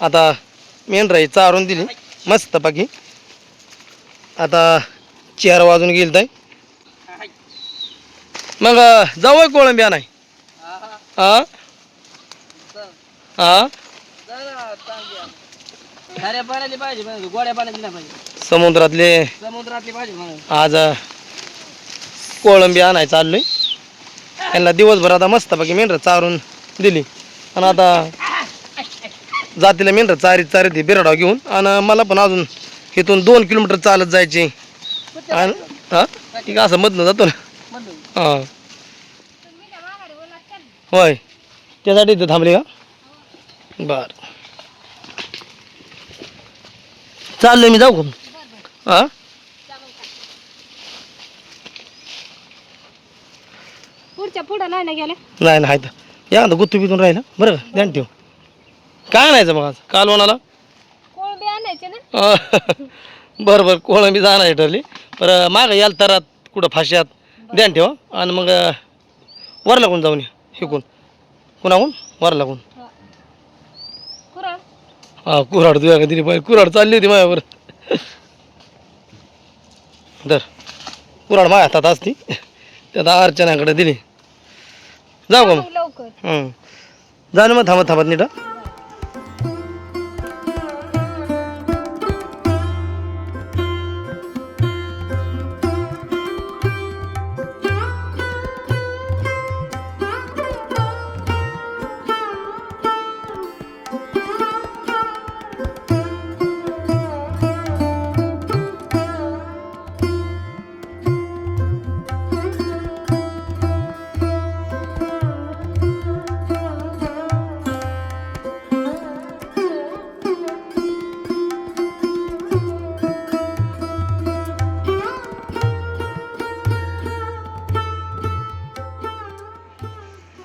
आता मेंढराई चारून दिली. मस्त बाकी आता चार वाजून गेल ताई. मग जाऊ कोळंबी नाही हा हा? समुद्रातले. आज कोळंबी आणाय चाललोय. त्यांना दिवसभर आता मस्त बाकी मेंढर चारून दिली. आणि आता जातीला मेंढर चारीत चारीत ही बिराडाव घेऊन आणि मला पण अजून इथून दोन किलोमीटर चालत जायचे. आणि हा? ठीक असं मधनं जातो ना. हां. होय. त्यासाठी इथं थांबले का? बर. चाललोय मी जाऊ का? हां? पुढच्या पुढं नाही ना गेले नाही नाही तर. या आता गुत्तू बितून राहिलं. बरं का? ध्यान ठेव. काय आणायचं मग आज? कोळंबी आणायचे ना. अं, बरं बरं कोळंबी जाणार ठरली बरं मागं याल तरात कुठं फाश्यात. ध्यान ठेवा आणि मग अं, वर लागून जाऊन या शिकून कुणाहून? वर लागून. हा. कुऱ्हाड? तुझ्या का दिली पाहिजे. कुऱ्हाड चालली होती माझ्यावर. दर कुऱ्हाड माझ्या हातात असती. त्यात अर्चनाकडे दिली. जाऊ का मग? लवकर. हं. जा ना मग थांबत थांबत नीट हं.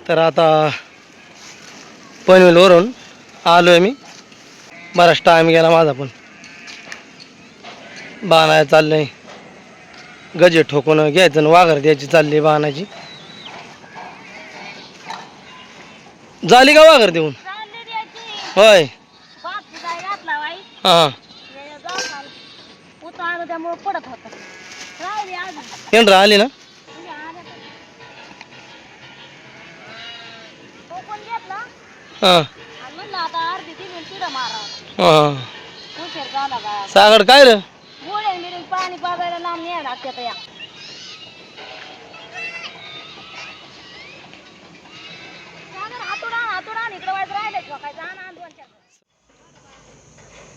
तर आता पनवेलवरून आलो आहे मी. बराच टाईम गेला माझा पण. बाणाय चाललंय. गजे ठोकून घ्यायचं आणि वाघर द्यायची चालली बाणाची. झाली का वाघर देऊन? होय. हां. केंद्र आली ना? घेतला हां. आणि म्हणलं आता अर्धी दिली तिडं मारा हां. उशीर झाला का सागड काय रे? गोळे मिळून पाणी पाजायला लांब न्याय लागते या.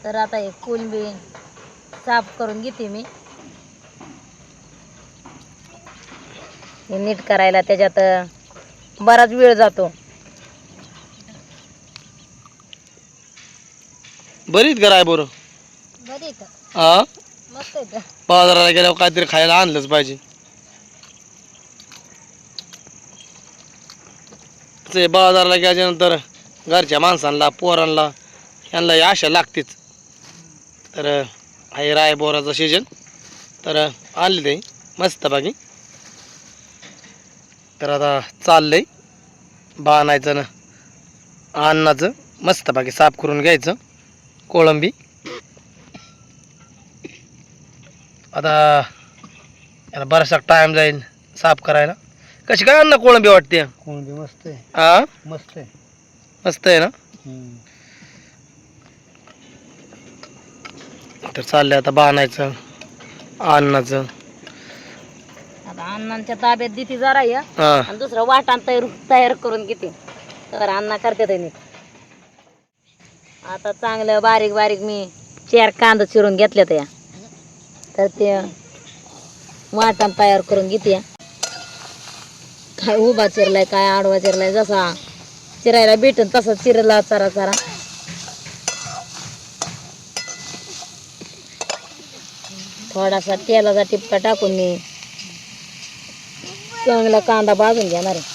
तर आता हे कोलंबी साफ करून घेते मी. हे नीट करायला त्याच्यात बराच वेळ जातो. बरीच कराय बरं बरी का हा मस्त आहे बाजाराला गेल्यावर काहीतरी खायला आणलंच पाहिजे. ते बाजाराला गेल्यानंतर घरच्या माणसांना पोरांना यांना आशा लागतेच. तर आहे राय बोराचं सीजन तर आणले ते. मस्त बाकी. तर आता चाललंय. बाणायचं ना अन्नाचं. मस्त बाकी साफ करून घ्यायचं. कोळंबी. आता याला बराचसा टाइम जाईल साफ करायला. कशी काय अन्न कोळंबी वाटते? कोणबी मस्त आहे. हा मस्त आहे. मस्त आहे ना? तर चाललंय आता बाणायचं अन्नाचं. आता अण्णांच्या ताब्यात देते जरा या. हा. आणि दुसरं वाटण तयार तयार करून घेते. तर अण्णा करते ते नीट आता चांगलं बारीक बारीक मी चार कांदा चिरून घेतल्या या. तर ते वाटण तयार करून घेते. काय उभा चिरलाय काय आडवा चिरलाय जसा चिरायला भेटन तसा चिरला चारा चारा थोडासा तेलाचा टिपका टाकून मी चांगला कांदा भाजून घेणार आहे.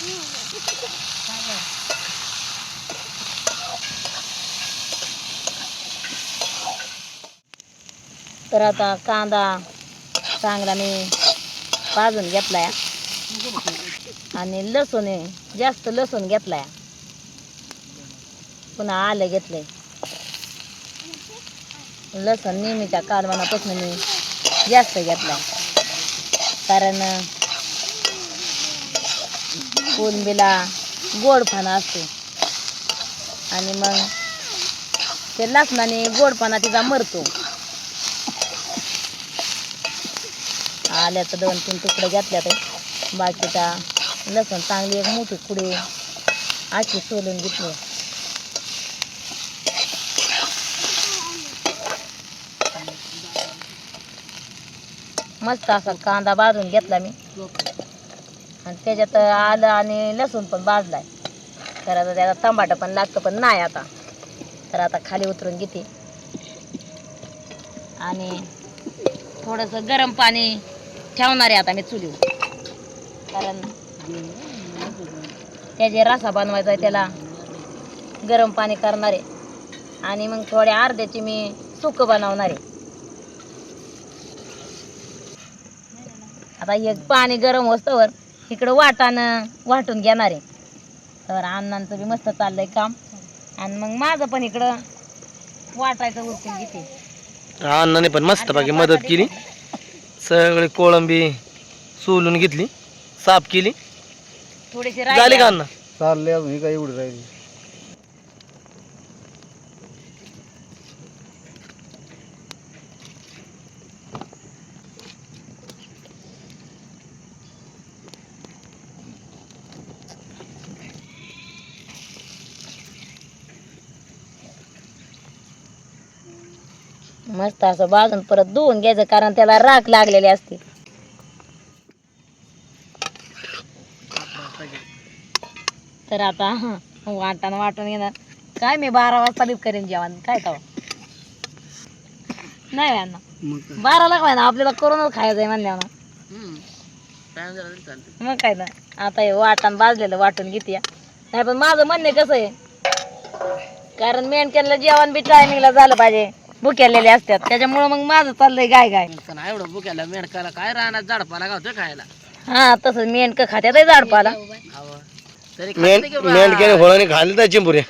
तर आता कांदा चांगला मी भाजून घेतलाय. आणि लसूण जास्त लसूण घेतलाय. पुन्हा आलं घेतलंय. लसूण नेहमीच्या कालवणापासून मी जास्त घेतला कारण कोलंबीला गोडपणा असतो. आणि मग ते लसणाने गोडपणा तिचा मरतो आल्याचं दोन तीन तुकडे घेतल्या ते बाकीचा लसूण चांगली एक मोठी कुडी अशी सोलून घेतली. मस्त असा कांदा भाजून घेतला मी. आणि त्याच्यात आलं आणि लसूण पण भाजलाय तर आता त्याला टमाटर पण लागतं पण नाही आता. तर आता खाली उतरून घेते. आणि थोडंसं गरम पाणी ठेवणार आहे आता मी चुलीवर. कारण त्याचे रसा बनवायचा आहे त्याला गरम पाणी करणार आहे. आणि मग थोडे अर्ध्याची मी सुक बनवणार आहे. आता हे पाणी गरम होस्तवर इकडं वाटानं वाटून घेणार आहे. तर अण्णांचं बी मस्त चाललंय काम. आणि मग माझं पण इकडं वाटायचं उरकून घेते. अण्णाने पण मस्त बाकी मदत केली. सगळी कोळंबी सोलून घेतली साफ केली. थोडीशी झाली का राहिली अण्णा? चालले अजून ही काय एवढी राहिली? मस्त असं भाजून परत धुवून घ्यायचं कारण त्याला राख लागलेली असते. तर आता वाटाणं वाटून घेणार. काय मी बारा वाजता बीप करेन जेवण काय तवा नाही मग बाराला काय ना आपल्याला करूनच खायचं आहे चालतं मग काय ना आता हे वाटण भाजलेलं वाटून घेते. नाही पण माझं म्हणणे कसं आहे? कारण मेंढक्यांना जेवण बी टायमिंगला झालं पाहिजे. भुकेलेले असतात. त्याच्यामुळं मग माझं चाललंय गाय गाय. नाही एवढं बुक्याला मेडकाला काय राहणार झाडपाला गावतं खायला? हा तसं मेंढक खात्यात झाडपाला. खावं. तरी खाते की बा? मेंढक्याने होळाने खाल्ली त्या चिंबुऱ्या.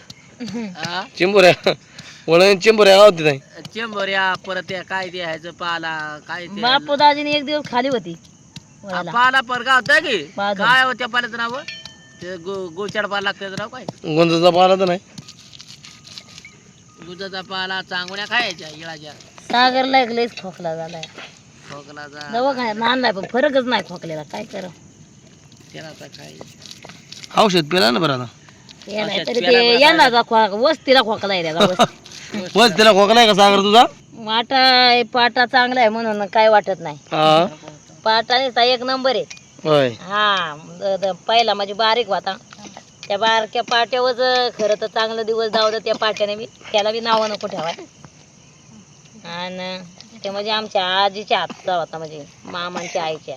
हा? चिंबुऱ्या. होळाने चिंबुऱ्या होती नाही चेंबऱ्या परत त्या काय ते ह्याचं पाला काय ते? बापू दाजीने एक दिवस खाली होती हा, वळाला. पाला पर गावतं की. काय हो त्या पाल्याचं नाव? ते गो गोचाड पाला लागतं नाव काय? गुंजाचा पाला तर नाही. दुधाचा पाला चांगल्या खायच्या इळाच्या. सागरला एक लईच खोकला झालाय. खोकलाचा दवाखान्यात आणलाय पण फरकच नाही खोकल्याला काय करा तेलाचा खाय औषध पिला ना बरं तरी ते खोक वस्तीला खोकला आहे त्याचा वस्ती. बस तिला खोका नाही का सागर तुझा? वाटा पाटा चांगला आहे म्हणून काय वाटत नाही. हा. पाटा एक नंबर आहे. होय. हा द- द- पहिला म्हणजे बारीक होता त्या बारक्या पाट्यावर खरं तर चांगलं दिवस दावलं त्या पाट्याने मी त्याला बी नावं नको ठेवाय. आणि ते म्हणजे आमच्या आजीच्या हातचा होता म्हणजे मामांच्या आईच्या.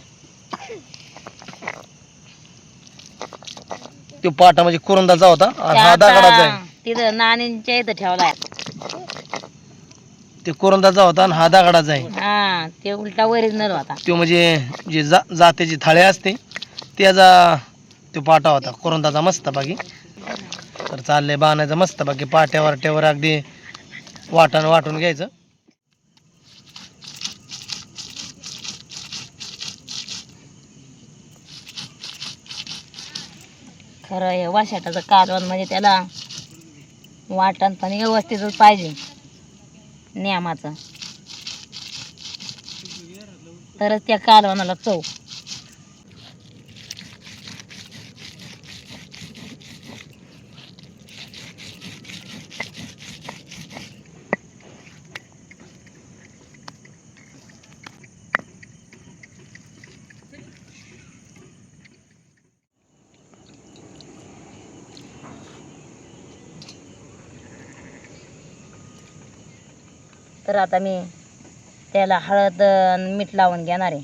तो पाटा म्हणजे कुरुंदाचा होता? आणि हा दगडाचा आता आहे. तिथं नानींच्या इथं ठेवलाय ते कुरुंदाचा होता आणि हा दगडाचा आहे. हा ते उलटा ओरिजिनल होता. तो म्हणजे जे जा जातीची थाळे असते त्याचा तो पाटा होता. कुरुंदाचा मस्त बाकी तर चाललंय बाणायचं मस्त बाकी पाट्यावर टेवर अगदी वाटण वाटून घ्यायचं. खरं हे वाशाटाचं कालवण म्हणजे त्याला वाटण पण व्यवस्थितच पाहिजे. नियमाचं. तरच त्या कालवणाला चव. तर आता मी त्याला हळद मीठ लावून घेणार आहे.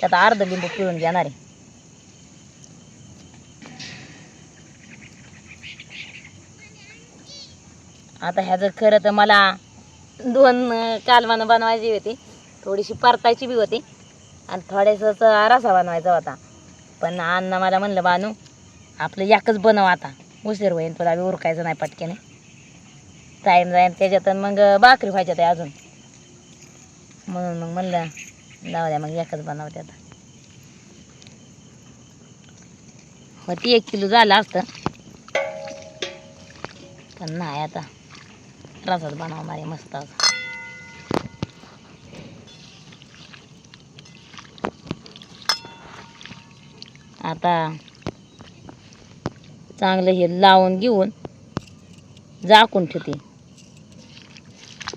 त्यात अर्ध लिंबू पिळून घेणार आहे. आता ह्याचं खरं तर मला दोन कालवानं बनवायची होती. थोडीशी परतायची बी होती. आणि थोड्यासा रसा बनवायचा होता. पण अण्णा मला म्हणलं बानू आपलं एकच बनव आता. उशीर होईल तुला बी उरकायचं नाही पटकेने. टाईम जाईल त्याच्यात मग भाकरी व्हायच्यात आहे अजून. म्हणून मग म्हणलं जाऊ द्या मग एकच बनवते आता. होती एक किलो झालं असतं. पण नाही आता. रसात बनवणार आहे मस्त असं आता चांगलं हे लावून घेऊन झाकून ठेवते.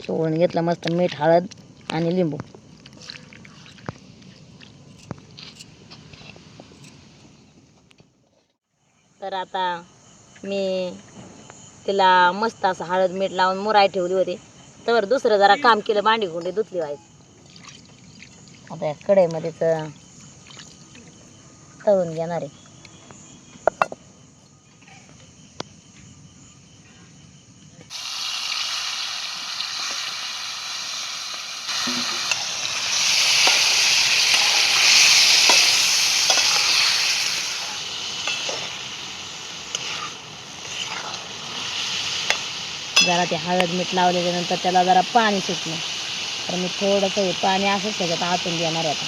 चोळून घेतलं मस्त मीठ हळद आणि लिंबू. तर आता मी तिला मस्त असं हळद मीठ लावून मुराय ठेवली होती. तर दुसरं जरा काम केलं भांडी कुंडी धुतली व्हायची आता या कढईमध्येच तळून घेणार आहे जरा ते हळद मीठ लावल्याच्या नंतर त्याला जरा पाणी सुटलं. तर मी थोडंसं हे पाणी असंच त्याच्यात आतून घेणार आहे आता.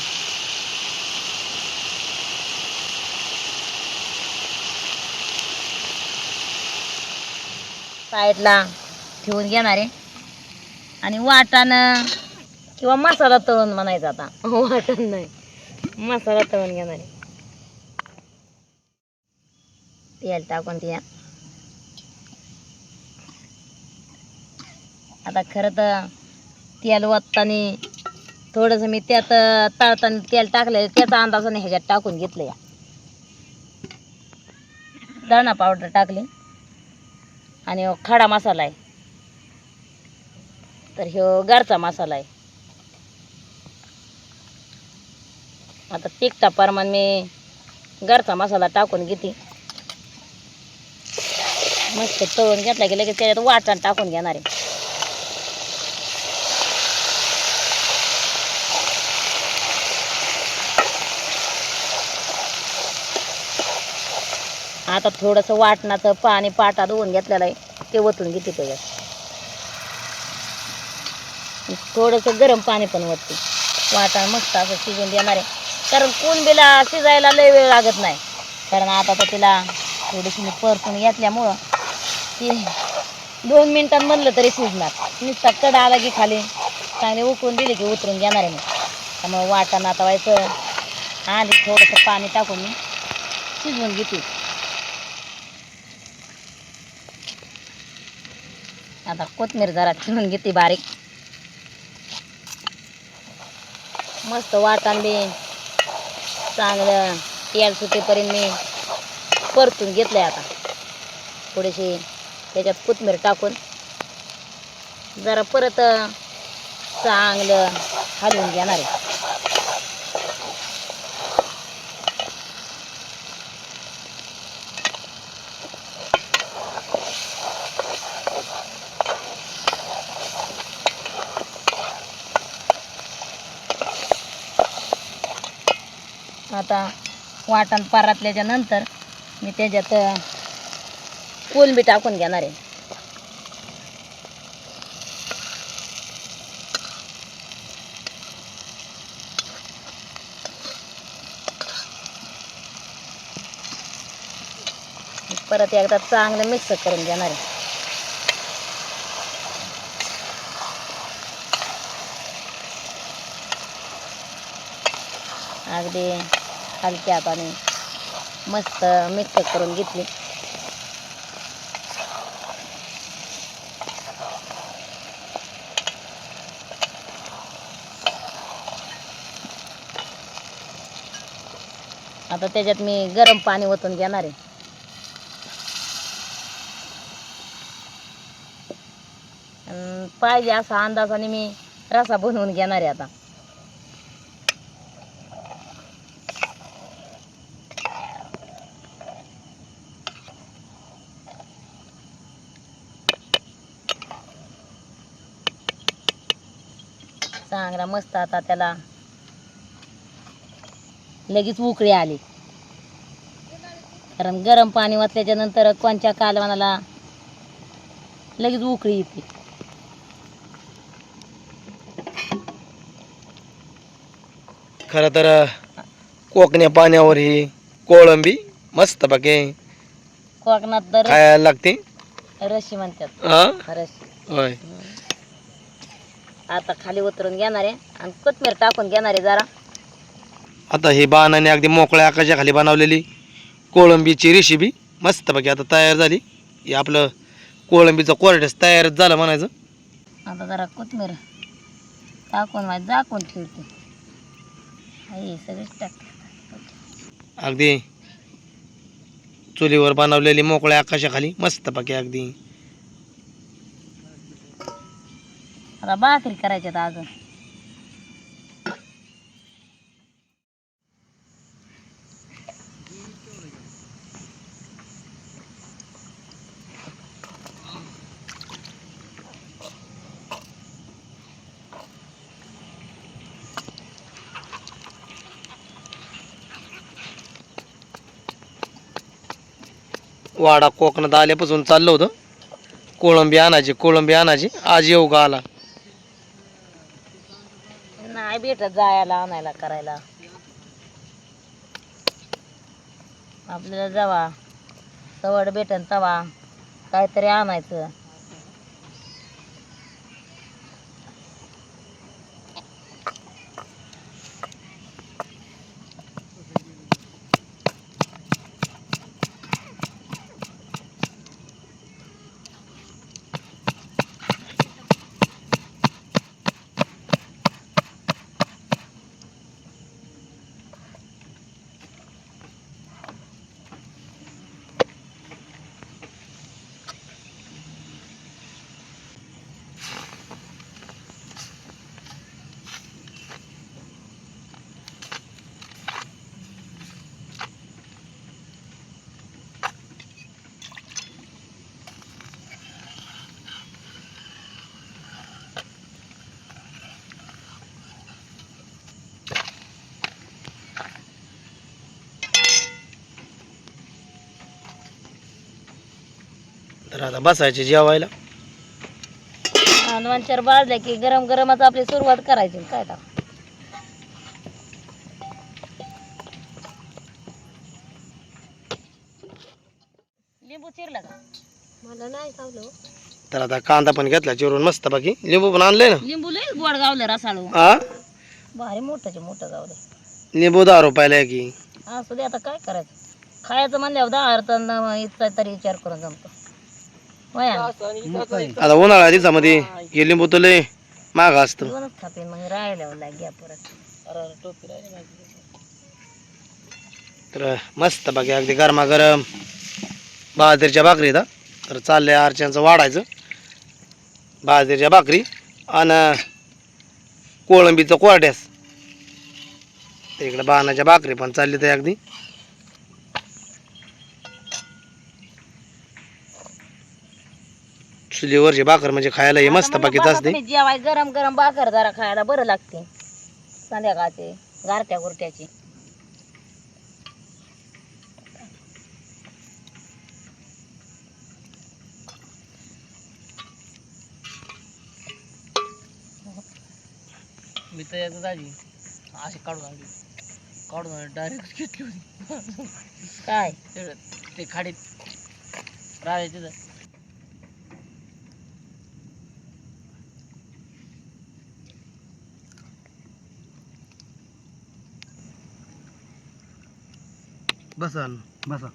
साईडला ठेवून घेणार आहे. आणि वाटण किंवा मसाला तळून म्हणायचा आता. वाटण नाही. मसाला तळून घेणार आहे. तेल टाकून ते आता खरं तर तेल ओतताना थोडंसं मी त्यात तळताना तेल टाकलं त्याचा अंदाजाने ह्याच्यात टाकून घेतलं या. दळणा पावडर टाकली. आणि हो खडा मसाला आहे. तर ह्यो हो गारचा मसाला आहे. आता तिखटा प्रमाण मी घरचा मसाला टाकून घेते. मस्त तळून घेतला की लगेच त्याच्यात वाटण टाकून घेणार आहे. आता थोडंसं वाटणाचं पाणी पाटा धुवून घेतलेलं आहे. ते ओतून घेते त्याच्यात. थोडंसं गरम पाणी पण ओतते वाटण मस्त असं शिजून देणार आहे. कारण कुणबीला शिजायला लय वेळ लागत नाही. कारण आता तर तिला थोडीशी मी परतून घेतल्यामुळं ती दोन मिनटात म्हणलं तरी शिजणार. नुसता कडा आला की खाली. चांगले उकळून दिली की उतरून घेणार आहे मी. त्यामुळं वाटण आता व्हायचं. आणि थोडंसं पाणी टाकून मी शिजवून घेते. आता कोथमीर जरा चिरून घेते बारीक. मस्त वाटण बी. चांगलं तेल सुटेपर्यंत मी परतून घेतलंय आता. थोडीशी त्याच्यात कोथमीर टाकून जरा परत चांगलं हलवून घेणार आहे. आता वाटण परतल्याच्या नंतर मी त्याच्यात कोलंबी टाकून घेणार आहे. परत एकदा चांगलं मिक्स करून घेणार आहे. अगदी. हलक्या हाताने मस्त मिक्स करून घेतली. आता त्याच्यात मी गरम पाणी ओतून घेणार आहे. पाहिजे असा अंदाजाने मी रसा बनवून घेणार आहे आता. चांगला मस्त आता त्याला लगेच उकळी आली. कारण गरम पाणी वाचल्याच्या नंतर कोणच्या कालवणाला लगेच उकळी येते. खरं तर कोकण्या पाण्यावर ही कोळंबी मस्त बाकी कोकणात तर खायला लागते. रशी म्हणतात. हा रशी. होय. आता खाली उतरून घेणार आहे आणि कोथमीर टाकून घेणार आहे जरा. आता ही बाणाने अगदी मोकळ्या आकाशाच्या खाली बनवलेली कोळंबीची रेसिपी मस्त बाकी आता तयार झाली. हे आपलं कोळंबीचं कोरडेस तयारच झालं म्हणायचं. आता जरा कोथमीर टाकून माझी झाकून ठेवते. आई सगळेच टाक. अगदी चुलीवर बनवलेली मोकळ्या आकाशाखाली मस्त बाकी अगदी. आता भाकरी करायच्यात अजून. वाडा कोकणात आल्यापासून चाललं होतं. कोळंबी आणायची कोळंबी आणायची. आज येऊ का आला? नाही भेटत जायला आणायला करायला. आपल्याला जावा सवड भेटन तवा काहीतरी आणायचं. तर आता बसायचे जेवायला. चार बाजल्या की गरम गरमच आपली सुरुवात करायची काय तर लिंबू चिरला का? मला नाही खावलं. तर आता कांदा पण घेतला चिरून मस्त बाकी लिंबू पण आणले ना? लिंबू लय गोड गावलं रसाळू हा भारी मोठंचे मोठं गावलं. लिंबू दहा रुपयाला आहे की. असू दे आता काय करायचं? खायचं म्हणल्यावर दहा अर्थ तरी विचार करून जमतो. वया आता उन्हाळ्या दिवसामध्ये. हे लिंबू तर लय महाग असतं दोनच खाते मग राहिल्यावर परत तर मस्त बाकी अगदी गरमागरम बाजरीच्या भाकरी इथं तर चाललंय आरच्यांचं वाढायचं. बाजरीच्या भाकरी आणि कोळंबीचं कोरड्यास. इकडे बाणाच्या भाकरी पण चालली तर अगदी. चुलीवरची भाकर म्हणजे खायला हे मस्त बाकीच असते जेवाय गरम गरम भाकर जरा खायला बरं लागते. संध्याकाळचे गारट्या गुरट्याची. मी तर एकदा झाली अशी काढून आणली. काढून आणली डायरेक्ट घेतली होती. काय? ते- खाडीत राहिले तिथं बसा बसा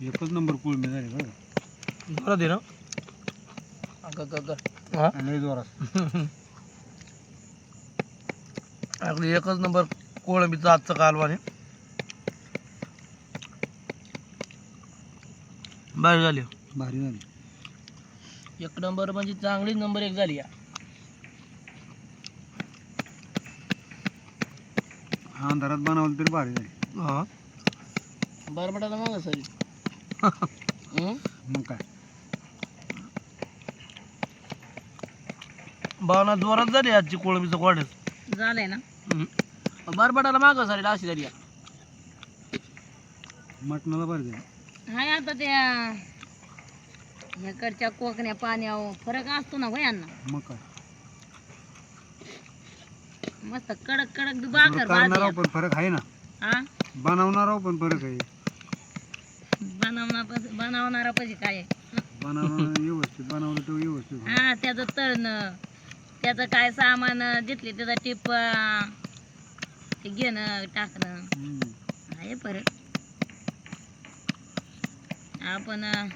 एकच नंबर कुळमी झाली बरं. बरं दे ना. अगं हा? लय जोरात. आपली एकच नंबर कोळंबीचा आजचा कालवा आहे. बाहेर झाली. भारी झाली. एक नंबर म्हणजे चांगली नंबर एक झाली या. हा अंधारात बनवलं तरी भारी झाली हा. बरबटाला मग सर. मग काय? भावना जोरात झाली आजची कोळंबीचं कोरड्यास झालंय ना? बरबटाला माग सर अशी झाली या. मटणाला भारी झाली. हाय आता त्या ह्याकडच्या कोकण्या पाण्यावर फरक असतो ना भयांना मग काय? मस्त कडक कडक भाकर करणारा. पण फरक आहे ना हा बनवणारा पण फरक आहे बनवणार बनवणारा पाहिजे काय? बनवणं व्यवस्थित बनवलं तर व्यवस्थित होईल. हा त्याचं तळणं त्याचं काय सामान घेतले त्याचा टिप ते घेणं टाकणं हम्म. आहे फरक आपण अं,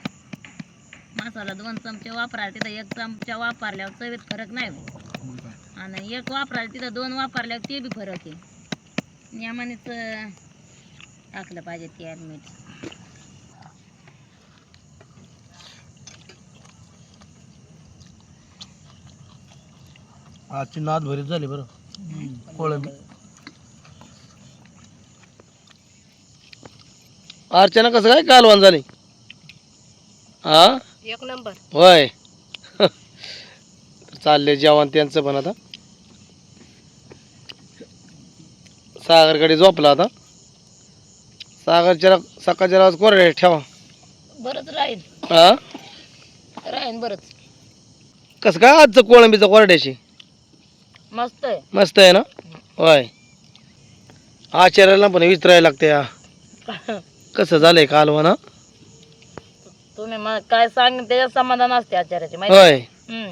मसाला दोन चमचे वापरायला तिथं एक चमचा वापरल्यावर चवीत फरक नाही हो. मग काय आणि एक वापरायला तिथं दोन वापरल्यावर ते बी फरक आहे. नियमानेच अं, टाकलं पाहिजे तेल मीठ आजची नाद भरीत झाली बरं. कोळंबी. अर्चना कसं काय कालवान झाली? हा? एक नंबर. होय. चालले जेवण त्यांचं पण आता. सागरकडे झोपला आता सागरच्या सकाळच्या आज कोरडे ठेवा. बरंच राहील हा? राहील बरंच. कसं काय आजचं कोळंबीचं कोरड्याची मस्त आहे. मस्त आहे ना? होय. आचार्याला पण विचारायला लागते हा. कसं झालंय कालवण हा? तुम्ही मग काय सांग त्याच्यात समाधान असते आचार्याचे माहिती होय. हम्म.